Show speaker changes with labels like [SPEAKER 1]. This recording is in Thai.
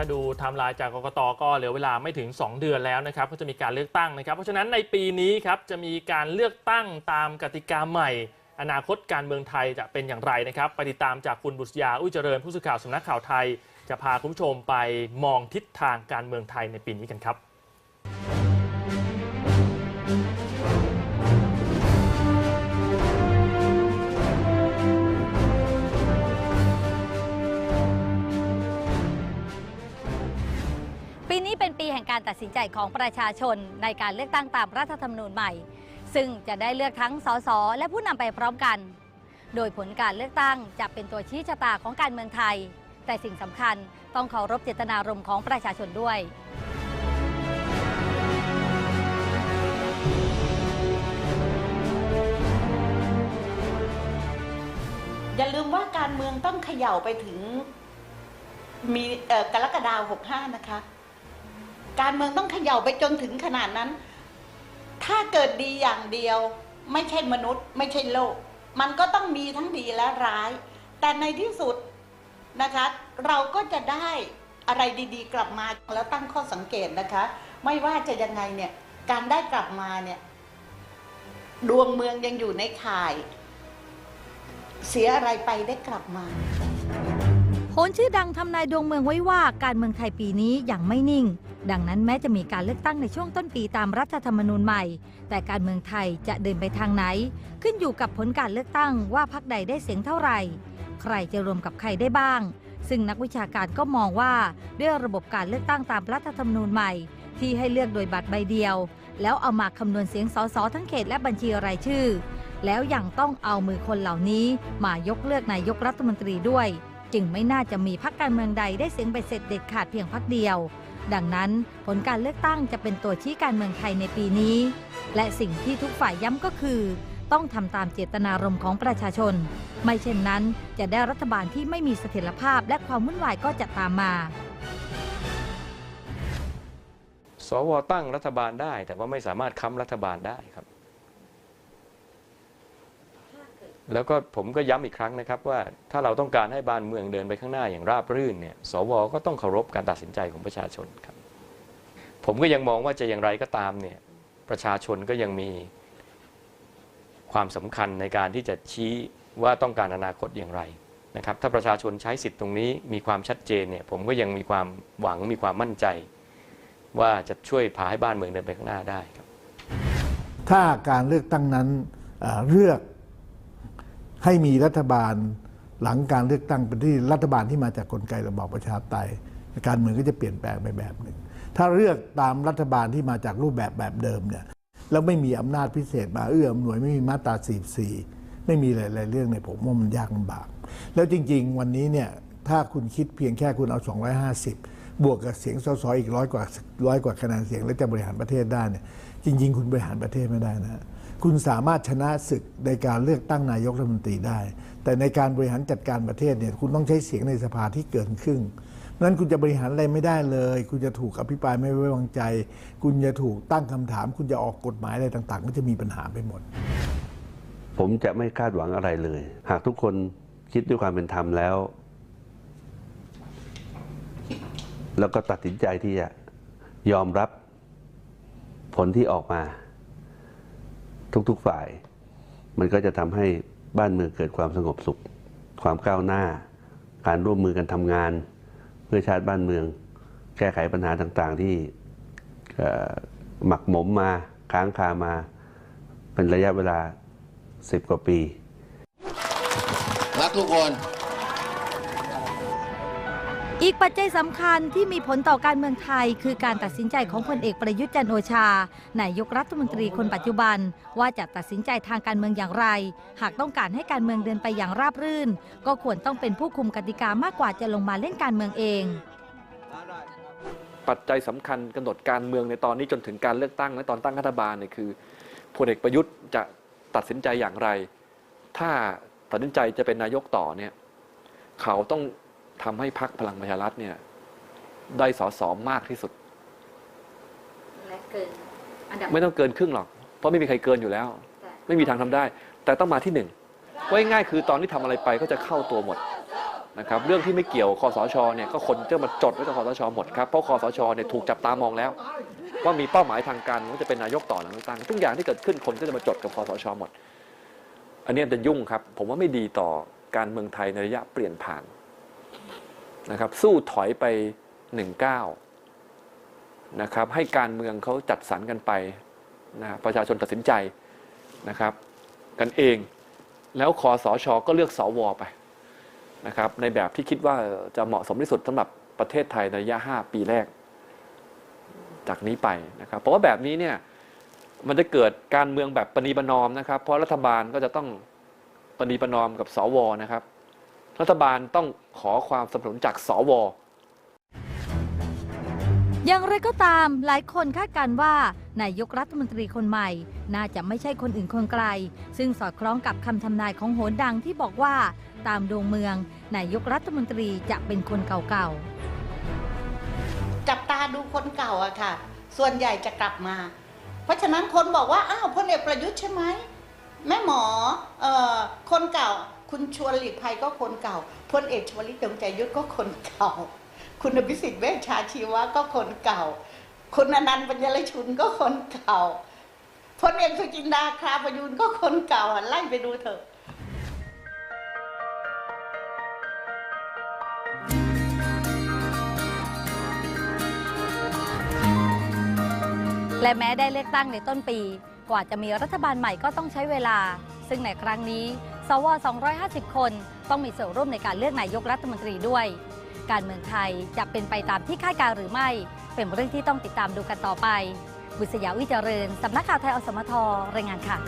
[SPEAKER 1] ถ้าดูไทม์ไลน์จากกกตก็เหลือเวลาไม่ถึง 2 เดือนแล้วนะครับก็จะมีการเลือกตั้งนะครับ เพราะฉะนั้นในปีนี้ครับจะมีการเลือกตั้งตามกติกาใหม่ อนาคตการเมืองไทยจะเป็นอย่างไรนะครับไปติดตามจากคุณบุษยาอุ้ยเจริญผู้สื่อข่าวสำนักข่าวไทย จะพาคุณผู้ชมไปมองทิศทางการเมืองไทยในปีนี้กันครับ
[SPEAKER 2] การตัดสินใจของประชาชนในการเลือกตั้งตามรัฐธรรมนูญใหม่ ซึ่งจะได้เลือกทั้งสสและผู้นำไปพร้อมกัน โดยผลการเลือกตั้งจะเป็นตัวชี้ชะตาของการเมืองไทย แต่สิ่งสำคัญต้องเคารพเจตนารมณ์ของประชาชนด้วย
[SPEAKER 3] อย่าลืมว่าการเมืองต้องเขย่าไปถึงมีเอ่อกรกฎาคมหกห้านะคะ การเมืองต้องเขย่าไปจนถึงขนาดนั้น ถ้าเกิดดีอย่างเดียว ไม่ใช่มนุษย์ ไม่ใช่โลก มันก็ต้องมีทั้งดีและร้าย แต่ในที่สุดนะคะ เราก็จะได้อะไรดีๆ กลับมาแล้วตั้งข้อสังเกตนะคะ ไม่ว่าจะยังไงเนี่ยการได้กลับมาเนี่ย ดวงเมืองยังอยู่ในข่าย เสียอะไรไปได้กลับมา
[SPEAKER 2] โหนชื่อดังทำนายดวงเมืองไว้ว่าการเมืองไทยปีนี้ยังไม่นิ่ง ดังนั้นแม้จะมีการเลือกตั้งในช่วงต้นปีตามรัฐธรรมนูญใหม่ แต่การเมืองไทยจะเดินไปทางไหน ขึ้นอยู่กับผลการเลือกตั้งว่าพรรคใดได้เสียงเท่าไหร่ ใครจะรวมกับใครได้บ้าง ซึ่งนักวิชาการก็มองว่าด้วยระบบการเลือกตั้งตามรัฐธรรมนูญใหม่ ที่ให้เลือกโดยบัตรใบเดียว แล้วเอามาคำนวณเสียงสสทั้งเขตและบัญชีรายชื่อ แล้วยังต้องเอามือคนเหล่านี้มายกเลือกนายกรัฐมนตรีด้วย จึงไม่น่าจะมีพรรคการเมืองใดได้เสียงไปเสร็จเด็ดขาดเพียงพรรคเดียว ดังนั้นผลการเลือกตั้งจะเป็นตัวชี้การเมืองไทยในปีนี้ และสิ่งที่ทุกฝ่ายย้ำก็คือ ต้องทำตามเจตนารมณ์ของประชาชน ไม่เช่นนั้นจะได้รัฐบาลที่ไม่มีเสถียรภาพและความวุ่นวายก็จะตามมา
[SPEAKER 4] สวตั้งรัฐบาลได้ แต่ว่าไม่สามารถค้ำรัฐบาลได้ครับ แล้วก็ผมก็ย้ำอีกครั้งนะครับว่าถ้าเราต้องการให้บ้านเมืองเดินไปข้างหน้าอย่างราบรื่นเนี่ยสวก็ต้องเคารพการตัดสินใจของประชาชนครับ ผมก็ยังมองว่าจะอย่างไรก็ตามเนี่ยประชาชนก็ยังมีความสำคัญในการที่จะชี้ว่าต้องการอนาคตอย่างไรนะครับ ถ้าประชาชนใช้สิทธิ์ตรงนี้มีความชัดเจนเนี่ยผมก็ยังมีความหวังมีความมั่นใจ ว่าจะช่วยพาให้บ้านเมืองเดินไปข้างหน้าได้ครับ
[SPEAKER 5] ถ้าการเลือกตั้งนั้นเลือก ให้มีรัฐบาลหลังการเลือกตั้งเป็นที่รัฐบาลที่มาจากกลไกระบอบประชาธิปไตยการเมืองก็จะเปลี่ยนแปลงไปแบบหนึ่ง ถ้าเลือกตามรัฐบาลที่มาจากรูปแบบแบบเดิมเนี่ยแล้วไม่มีอำนาจพิเศษมาเอื้ออำนวยไม่มีมาตรา44 ไม่มีหลายๆเรื่องเนี่ยผมว่ามันยากลำบาก แล้วจริง ๆ วันนี้เนี่ยถ้าคุณคิดเพียงแค่คุณเอา 250 บวกกับเสียงสสอีกร้อยกว่าร้อยกว่าคะแนนเสียง แล้วจะบริหารประเทศได้เนี่ยจริง ๆ คุณบริหารประเทศไม่ได้นะ คุณสามารถชนะศึกในการเลือกตั้งนายกรัฐมนตรีได้ แต่ในการบริหารจัดการประเทศเนี่ยคุณต้องใช้เสียงในสภาที่เกินครึ่งนั้นคุณจะบริหารอะไรไม่ได้เลย คุณจะถูกอภิปรายไม่ไว้วางใจ คุณจะถูกตั้งคำถาม คุณจะออกกฎหมายอะไรต่างๆ ก็จะมีปัญหาไปหมด
[SPEAKER 6] ผมจะไม่คาดหวังอะไรเลย หากทุกคนคิดด้วยความเป็นธรรมแล้ว แล้วก็ตัดสินใจที่จะยอมรับผลที่ออกมา ทุกๆฝ่าย มันก็จะทำให้บ้านเมืองเกิดความสงบสุข ความก้าวหน้า การร่วมมือกันทำงาน เพื่อชาติบ้านเมือง แก้ไขปัญหาต่างๆที่หมักหมมมาค้างคามา เป็นระยะเวลา 10 กว่าปี
[SPEAKER 7] รักทุกคน
[SPEAKER 2] อีกปัจจัยสำคัญที่มีผลต่อการเมืองไทย คือการตัดสินใจของพลเอกประยุทธ์จันโอชานายกรัฐมนตรีคนปัจจุบัน ว่าจะตัดสินใจทางการเมืองอย่างไร หากต้องการให้การเมืองเดินไปอย่างราบรื่น ก็ควรต้องเป็นผู้คุมกติกามากกว่าจะลงมาเล่นการเมืองเอง
[SPEAKER 8] ปัจจัยสำคัญกำหนดการเมืองในตอนนี้จนถึงการเลือกตั้งและตอนตั้งรัฐบาลเนี่ยคือพลเอกประยุทธ์จะตัดสินใจอย่างไร ถ้าตัดสินใจจะเป็นนายกต่อเนี่ยเขาต้อง ทำให้พรรคพลังประชารัฐเนี่ย ได้สอสอมากที่สุด
[SPEAKER 2] และเกินอันดับ
[SPEAKER 8] ไม่ต้องเกินครึ่งหรอก เพราะไม่มีใครเกินอยู่แล้ว ไม่มีทางทำได้ แต่ต้องมาที่หนึ่งไว้ง่ายๆคือตอนที่ทำอะไรไปก็จะเข้าตัวหมดนะครับ เรื่องที่ไม่เกี่ยวคอสชเนี่ยก็คนจะมาจดไว้กับคอสชหมดครับเพราะคอสชเนี่ยถูกจับตามองแล้วว่ามีเป้าหมายทางการว่าจะเป็นนายกต่อหลังเลือกตั้งทุกอย่างที่เกิดขึ้นคนก็จะมาจดกับคอสชหมด อันนี้จะยุ่งครับ ผมว่าไม่ดีต่อการเมืองไทยในระยะเปลี่ยนผ่าน นะครับสู้ถอยไปหนึ่งก้านะครับให้การเมืองเขาจัดสรรกันไปนะประชาชนตัดสินใจนะครับกันเอง แล้วคอสชก็เลือกสวไปนะครับในแบบที่คิดว่าจะเหมาะสมที่สุดสำหรับประเทศไทยในระยะ 5 ปีแรก จากนี้ไปนะครับเพราะว่าแบบนี้เนี่ยมันจะเกิดการเมืองแบบปณีประนอมนะครับ เพราะรัฐบาลก็จะต้องปณีประนอมกับสวนะครับ รัฐบาลต้องขอความสนับสนุนจากสว
[SPEAKER 2] อย่างไรก็ตามหลายคนคาดการณ์ว่านายกรัฐมนตรีคนใหม่ น่าจะไม่ใช่คนอื่นคนไกล ซึ่งสอดคล้องกับคำทำนายของโหนดังที่บอกว่า ตามดวงเมือง นายกรัฐมนตรีจะเป็นคนเก่าๆ
[SPEAKER 3] จับตาดูคนเก่าอะค่ะ ส่วนใหญ่จะกลับมา เพราะฉะนั้นคนบอกว่า อ้าวพลเอกประยุทธ์ใช่ไหมแม่หมอเอ่อคนเก่า คุณชวนหลีกภัยก็คนเก่าพลเอกชวลิตยงใจยุทธก็คนเก่า คุณอภิสิทธิ์เวชชาชีวะก็คนเก่า คุณอนันต์ปัญญลชุนก็คนเก่าพลเอกสุจินดาคราประยูนก็คนเก่าไล่ไปดูเถอะ
[SPEAKER 2] และแม้ได้เลือกตั้งในต้นปี กว่าจะมีรัฐบาลใหม่ก็ต้องใช้เวลา ซึ่งในครั้งนี้ สว 250 คน ต้องมีส่วนร่วมในการเลือกนายกรัฐมนตรีด้วย การเมืองไทยจะเป็นไปตามที่คาดการหรือไม่ เป็นเรื่องที่ต้องติดตามดูกันต่อไป บุษยาวิเจริญ สำนักข่าวไทยอสมทรายงานค่ะ